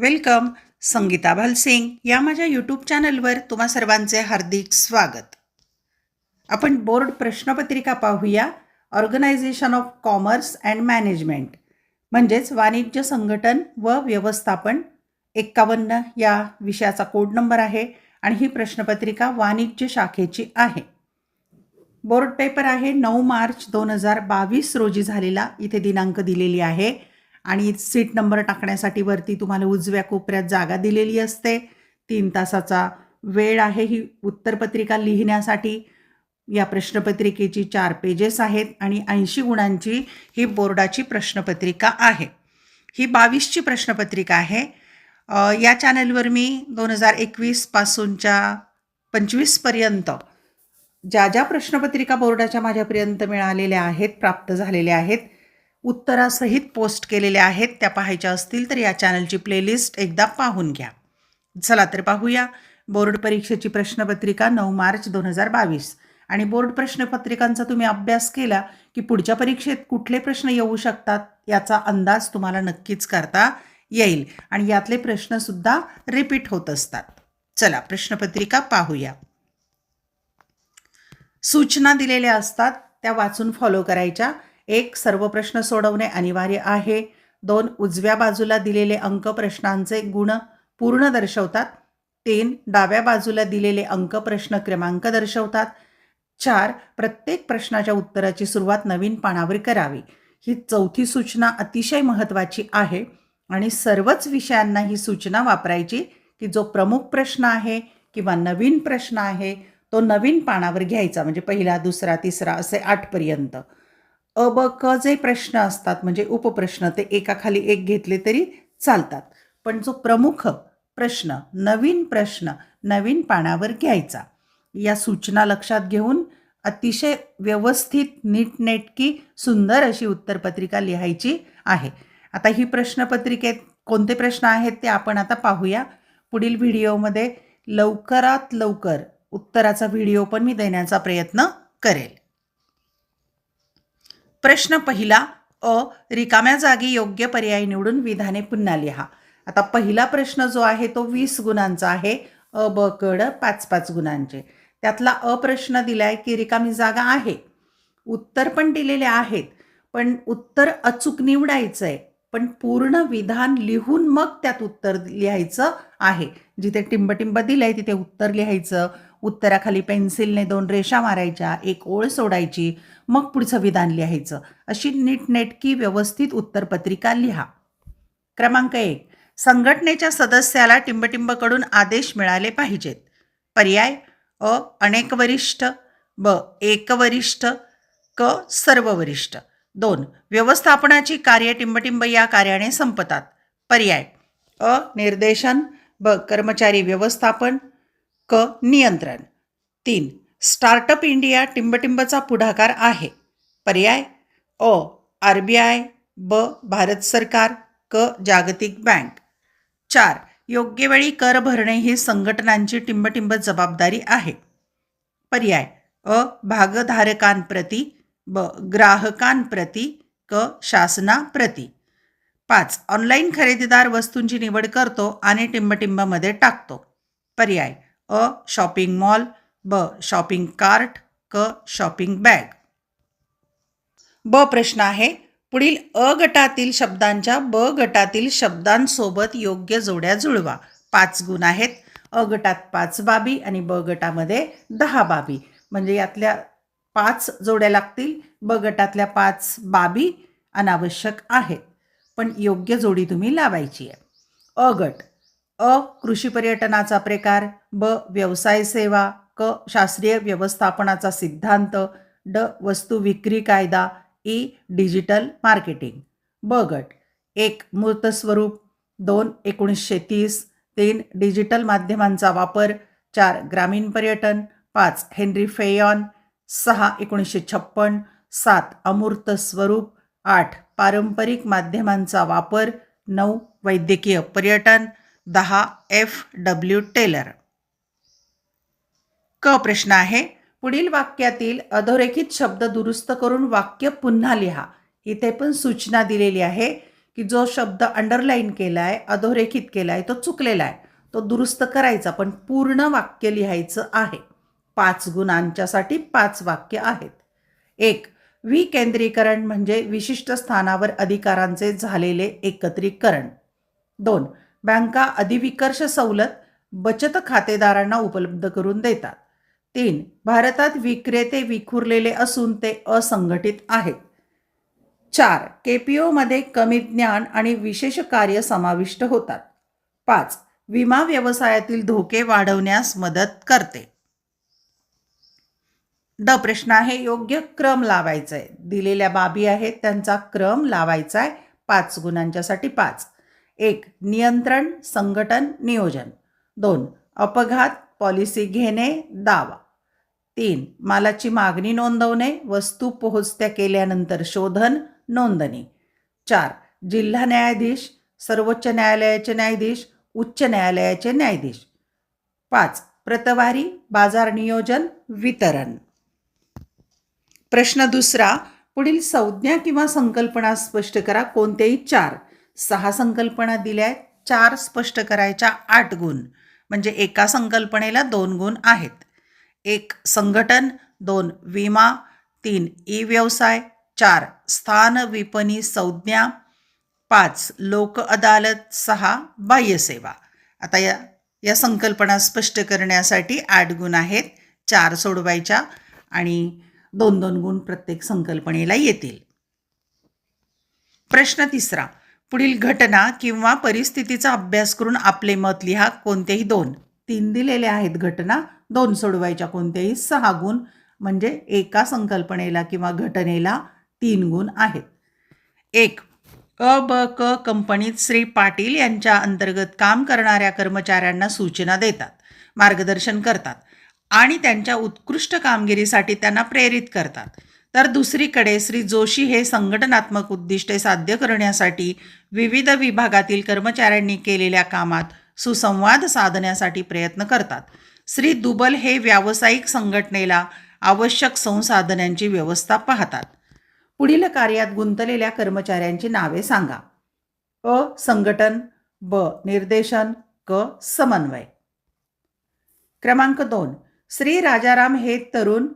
Welcome Sangeeta Bhalsingh या माझ्या YouTube चॅनलवर तुम्हा सर्वांचे हार्दिक स्वागत. आपण बोर्ड प्रश्नपत्रिका पाहूया organisation of commerce and management म्हणजेच वाणिज्य संघटन व व्यवस्थापन. एक्कावन्न या विषयाचा कोड नंबर आहे आणि ही प्रश्नपत्रिका वाणिज्य शाखेची आहे. बोर्ड पेपर आहे नऊ मार्च दोन हजार बावीस रोजी झालेला इथे दिनांक दिलेली आहे. आणि सीट नंबर टाकण्यासाठी वरती तुम्हाला उजव्या कोपऱ्यात जागा दिलेली असते. तीन तासाचा वेळ आहे ही उत्तरपत्रिका लिहिण्यासाठी. या प्रश्नपत्रिकेची चार पेजेस आहेत आणि ऐंशी गुणांची ही बोर्डाची प्रश्नपत्रिका आहे. ही बावीसची प्रश्नपत्रिका आहे. या चॅनलवर मी दोन हजार एकवीसपासूनच्या पंचवीसपर्यंत ज्या ज्या प्रश्नपत्रिका बोर्डाच्या माझ्यापर्यंत मिळालेल्या आहेत प्राप्त झालेल्या आहेत उत्तरासहित पोस्ट केलेल्या आहेत त्या पाहायच्या असतील तर या चॅनलची प्लेलिस्ट एकदा पाहून घ्या. चला तर पाहूया. बोर्ड परीक्षेची प्रश्नपत्रिका नऊ मार्च दोन हजार बावीस. आणि बोर्ड प्रश्नपत्रिकांचा तुम्ही अभ्यास केला की पुढच्या परीक्षेत कुठले प्रश्न येऊ शकतात याचा अंदाज तुम्हाला नक्कीच करता येईल. आणि यातले प्रश्नसुद्धा रिपीट होत असतात. चला प्रश्नपत्रिका पाहूया. सूचना दिलेल्या असतात त्या वाचून फॉलो करायच्या. एक सर्व प्रश्न सोडवणे अनिवार्य आहे. दोन उजव्या बाजूला दिलेले अंक प्रश्नांचे गुण पूर्ण दर्शवतात. तीन डाव्या बाजूला दिलेले अंक प्रश्न क्रमांक दर्शवतात. चार प्रत्येक प्रश्नाच्या उत्तराची सुरुवात नवीन पानावर करावी. ही चौथी सूचना अतिशय महत्त्वाची आहे आणि सर्वच विषयांना ही सूचना वापरायची की जो प्रमुख प्रश्न आहे किंवा नवीन प्रश्न आहे तो नवीन पानावर घ्यायचा म्हणजे पहिला दुसरा तिसरा असे आठपर्यंत. अ ब क जे प्रश्न असतात म्हणजे उपप्रश्न ते एकाखाली एक घेतले तरी चालतात. पण जो प्रमुख प्रश्न नवीन प्रश्न नवीन पानावर घ्यायचा या सूचना लक्षात घेऊन अतिशय व्यवस्थित नीटनेटकी सुंदर अशी उत्तरपत्रिका लिहायची आहे. आता ही प्रश्नपत्रिकेत कोणते प्रश्न आहेत ते आपण आता पाहूया. पुढील व्हिडिओमध्ये लवकरात लवकर उत्तराचा व्हिडिओ पण मी देण्याचा प्रयत्न करेल. प्रश्न पहिला अ रिकाम्या जागी योग्य पर्याय निवडून विधाने पुन्हा लिहा. आता पहिला प्रश्न जो आहे तो वीस गुणांचा आहे. अ ब कड पाच पाच गुणांचे. त्यातला अ प्रश्न दिलाय की रिकामी जागा आहे. उत्तर पण दिलेले आहेत. पण उत्तर अचूक निवडायचं आहे पण पूर्ण विधान लिहून मग त्यात उत्तर लिहायचं आहे. जिथे टिंबटिंब दिलंय तिथे उत्तर लिहायचं. उत्तराखाली पेन्सिलने दोन रेषा मारायच्या एक ओळ सोडायची मग पुढचं विधान लिहायचं. अशी नीटनेटकी व्यवस्थित उत्तरपत्रिका लिहा. क्रमांक एक. संघटनेच्या सदस्याला टिंबटिंबकडून आदेश मिळाले पाहिजेत. पर्याय? अ. अनेक वरिष्ठ ब. एक वरिष्ठ क. सर्व वरिष्ठ दोन. व्यवस्थापनाची कार्य टिंबटिंब या कार्याने संपतात. पर्याय? अ. निर्देशन. ब कर्मचारी व्यवस्थापन क नियंत्रण. तीन स्टार्टअप इंडिया टिंबटिंबचा पुढाकार आहे. पर्याय? अ आर बी आय ब भारत सरकार क जागतिक बँक. चार योग्य वेळी कर भरणे ही संघटनांची टिंबटिंब जबाबदारी आहे. पर्याय? अ भागधारकांप्रती ब ग्राहकांप्रती क शासनाप्रती. पाच ऑनलाईन खरेदीदार वस्तूंची निवड करतो आणि टिंबटिंबमध्ये टाकतो. पर्याय अ शॉपिंग मॉल ब शॉपिंग कार्ट क शॉपिंग बॅग. ब प्रश्न आहे पुढील अ गटातील शब्दांच्या ब गटातील शब्दांसोबत योग्य जोड्या जुळवा. पाच गुण आहेत अ गटात पाच बाबी आणि ब गटामध्ये दहा बाबी. म्हणजे यातल्या पाच जोड्या लागतील ब गटातल्या पाच बाबी अनावश्यक आहेत. पण योग्य जोडी तुम्ही लावायची आहे. अ गट. अ कृषी पर्यटनाचा प्रकार. ब व्यवसाय सेवा. क शास्त्रीय व्यवस्थापनाचा सिद्धांत. ड वस्तू विक्री कायदा. ई डिजिटल मार्केटिंग. ब गट. एक मूर्त स्वरूप. दोन एकोणीसशे तीस तीन डिजिटल माध्यमांचा वापर. चार ग्रामीण पर्यटन. पाच हेनरी फेयॉन. सहा एकोणीसशे छप्पन. सात अमूर्त स्वरूप. आठ पारंपरिक माध्यमांचा वापर नऊ वैद्यकीय पर्यटन दहा एफ डब्ल्यू टेलर. क प्रश्न आहे पुढील वाक्यातील अधोरेखित शब्द दुरुस्त करून वाक्य पुन्हा लिहा. इथे पण सूचना दिलेली आहे की जो शब्द अंडरलाईन केला आहे अधोरेखित केला आहे तो चुकलेला आहे. तो दुरुस्त करायचा पण पूर्ण वाक्य लिहायचं आहे. पाच गुणांच्यासाठी पाच वाक्य आहेत. एक विकेंद्रीकरण म्हणजे विशिष्ट स्थानावर अधिकारांचे झालेले एकत्रीकरण. दोन बँका अधिविकर्ष सवलत बचत खातेदारांना उपलब्ध करून देतात. तीन भारतात विक्रेते विखुरलेले असून ते असंघटित आहेत. चार केपीओमध्ये कमी ज्ञान आणि विशेष कार्य समाविष्ट होतात. पाच विमा व्यवसायातील धोके वाढवण्यास मदत करते. द प्रश्न आहे योग्य क्रम लावायचा आहे दिलेल्या बाबी आहेत त्यांचा क्रम लावायचा आहे पाच गुणांच्यासाठी पाच. एक नियंत्रण संघटन नियोजन. दोन अपघात पॉलिसी घेणे दावा. तीन मालाची मागणी नोंदवणे वस्तू पोहोचत्या केल्यानंतर शोधन नोंदणी. चार जिल्हा न्यायाधीश सर्वोच्च न्यायालयाचे न्यायाधीश उच्च न्यायालयाचे न्यायाधीश. पाच प्रतवारी बाजार नियोजन वितरण. प्रश्न दुसरा पुढील संज्ञा किंवा संकल्पना स्पष्ट करा कोणत्याही चार. सहा संकल्पना दिल्या आहेत चार स्पष्ट करायच्या आठ गुण. म्हणजे एका संकल्पनेला दोन गुण आहेत. एक संघटन दोन विमा तीन ई व्यवसाय चार स्थान विपणी संज्ञा पाच लोक अदालत सहा बाह्यसेवा. आता या या संकल्पना स्पष्ट करण्यासाठी आठ गुण आहेत. चार सोडवायच्या आणि दोन दोन गुण प्रत्येक संकल्पनेला येतील. प्रश्न तिसरा पुढील घटना किंवा परिस्थितीचा अभ्यास करून आपले मत लिहा कोणतेही दोन. तीन दिलेले आहेत घटना दोन सोडवायच्या कोणतेही सहा गुण म्हणजे एका संकल्पनेला किंवा घटनेला तीन गुण आहेत. एक अ ब क कंपनीत श्री पाटील यांच्या अंतर्गत काम करणाऱ्या कर्मचाऱ्यांना सूचना देतात मार्गदर्शन करतात. आणि त्यांच्या उत्कृष्ट कामगिरीसाठी त्यांना प्रेरित करतात. तर दुसरीकडे श्री जोशी हे संघटनात्मक उद्दिष्टे साध्य करण्यासाठी विविध विभागातील कर्मचाऱ्यांनी केलेल्या कामात सुसंवाद साधण्यासाठी प्रयत्न करतात. श्री दुबल हे व्यावसायिक संघटनेला आवश्यक संसाधनांची व्यवस्था पाहतात. पुढील कार्यात गुंतलेल्या कर्मचाऱ्यांची नावे सांगा. अ. संघटन ब. निर्देशन क. समन्वय. क्रमांक दोन. श्री राजाराम हे तरुण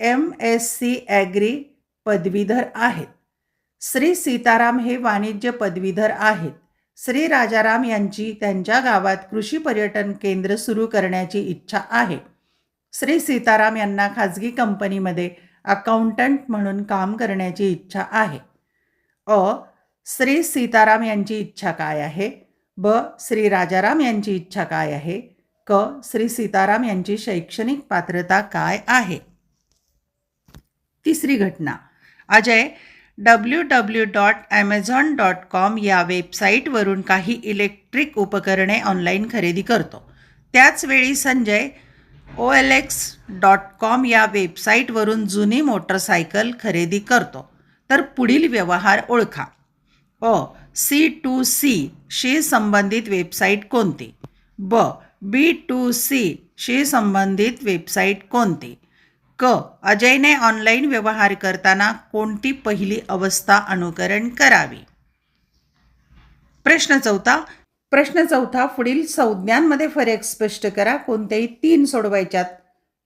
एम एस सी ॲग्री पदवीधर आहेत. श्री सीताराम हे वाणिज्य पदवीधर आहेत. श्री राजाराम यांची त्यांच्या गावात कृषी पर्यटन केंद्र सुरू करण्याची इच्छा आहे. श्री सीताराम यांना खाजगी कंपनीमध्ये अकाउंटंट म्हणून काम करण्याची इच्छा आहे. अ श्री सीताराम यांची इच्छा काय आहे? ब श्री राजाराम यांची इच्छा काय आहे? क श्री सीताराम यांची शैक्षणिक पात्रता काय आहे? तिसरी घटना. Ajay W W dot Amazon dot com या वेबसाईटवरून काही इलेक्ट्रिक उपकरणे ऑनलाईन खरेदी करतो. त्याचवेळी Sanjay O L X dot com या वेबसाईटवरून जुनी मोटरसायकल खरेदी करतो. तर पुढील व्यवहार ओळखा. अ सी टू सी शी संबंधित वेबसाईट कोणती? ब बी टू सी शी संबंधित वेबसाईट कोणती? क. अजयने ऑनलाईन व्यवहार करताना कोणती पहिली अवस्था अनुकरण करावी? प्रश्न चौथा. प्रश्न चौथा पुढील संज्ञांमध्ये फरक स्पष्ट करा. कोणत्याही तीन सोडवायच्यात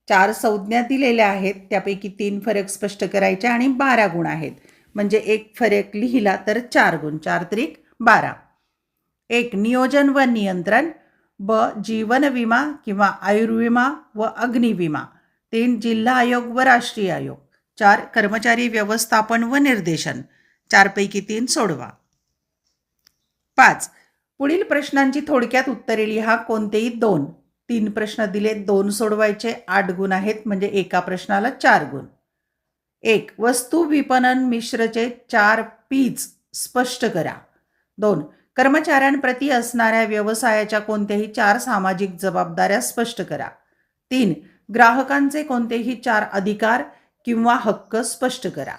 चार संज्ञा दिलेल्या आहेत. त्यापैकी तीन फरक स्पष्ट करायच्या आणि बारा गुण आहेत. म्हणजे एक फरक लिहिला तर चार गुण. चार त्रिक बारा. एक नियोजन व नियंत्रण. ब जीवन विमा किंवा आयुर्विमा व अग्निविमा. तीन जिल्हा आयोग व राष्ट्रीय आयोग. चार कर्मचारी व्यवस्थापन व निर्देशन. चारपैकी तीन सोडवा. पाच पुढील प्रश्नांची थोडक्यात उत्तरे लिहा कोणतेही दोन. तीन प्रश्न दिले दोन सोडवायचे आठ गुण आहेत म्हणजे एका प्रश्नाला चार गुण. एक वस्तू विपणन मिश्रचे चार पीच स्पष्ट करा. दोन कर्मचाऱ्यांप्रती असणाऱ्या व्यवसायाच्या कोणत्याही चार सामाजिक जबाबदाऱ्या स्पष्ट करा. तीन ग्राहकांचे कोणतेही चार अधिकार किंवा हक्क स्पष्ट करा.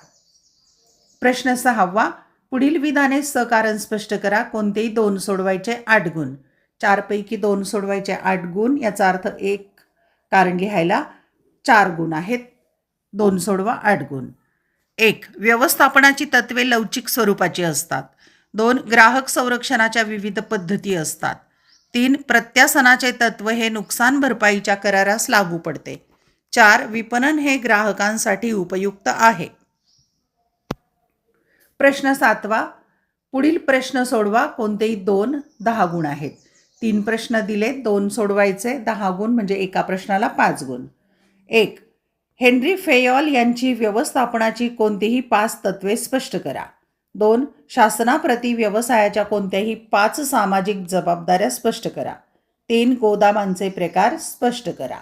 प्रश्न सहावा पुढील विधाने सकारण स्पष्ट करा कोणतेही दोन सोडवायचे आठ गुण. चारपैकी दोन सोडवायचे आठ गुण याचा अर्थ एक कारण लिहायला चार गुण आहेत. दोन सोडवा आठ गुण. एक व्यवस्थापनाची तत्वे लवचिक स्वरूपाची असतात. दोन ग्राहक संरक्षणाच्या विविध पद्धती असतात. तीन प्रत्यासनाचे तत्व हे नुकसान भरपाईच्या करारास लागू पडते. चार विपणन हे ग्राहकांसाठी उपयुक्त आहे. प्रश्न सातवा पुढील प्रश्न सोडवा कोणतेही दोन दहा गुण आहेत. तीन प्रश्न दिले दोन सोडवायचे दहा गुण म्हणजे एका प्रश्नाला पाच गुण. एक हेनरी फेयॉल यांची व्यवस्थापनाची कोणतीही पाच तत्वे स्पष्ट करा. दोन शासनाप्रती व्यवसायाच्या कोणत्याही पाच सामाजिक जबाबदाऱ्या स्पष्ट करा. तीन गोदामांचे प्रकार स्पष्ट करा.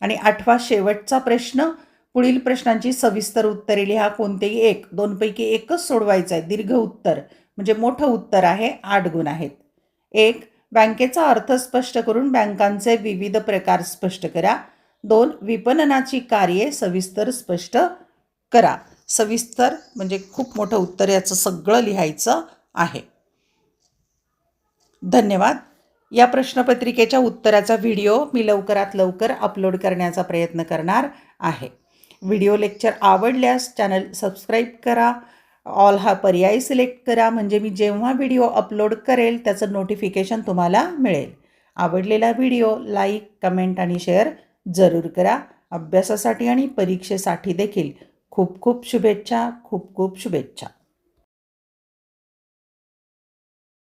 आणि आठवा शेवटचा प्रश्न पुढील प्रश्नांची सविस्तर उत्तरे लिहा. कोणतेही एक दोनपैकी एकच सोडवायचं आहे. दीर्घ उत्तर म्हणजे मोठं उत्तर आहे आठ गुण आहेत. एक बँकेचा अर्थ स्पष्ट करून बँकांचे विविध प्रकार स्पष्ट करा. दोन विपणनाची कार्ये सविस्तर स्पष्ट करा. सविस्तर म्हणजे खूप मोठं उत्तर याचं सगळं लिहायचं आहे. धन्यवाद. या प्रश्नपत्रिकेच्या उत्तराचा व्हिडिओ मी लवकरात लवकर अपलोड करण्याचा प्रयत्न करणार आहे. व्हिडिओ लेक्चर आवडल्यास चॅनल सबस्क्राईब करा. ऑल हा पर्याय सिलेक्ट करा म्हणजे मी जेव्हा व्हिडिओ अपलोड करेल त्याचं नोटिफिकेशन तुम्हाला मिळेल. आवडलेला व्हिडिओ लाईक कमेंट आणि शेअर जरूर करा. अभ्यासासाठी आणि परीक्षेसाठी देखील. खूप खूप शुभेच्छा खूप खूप शुभेच्छा.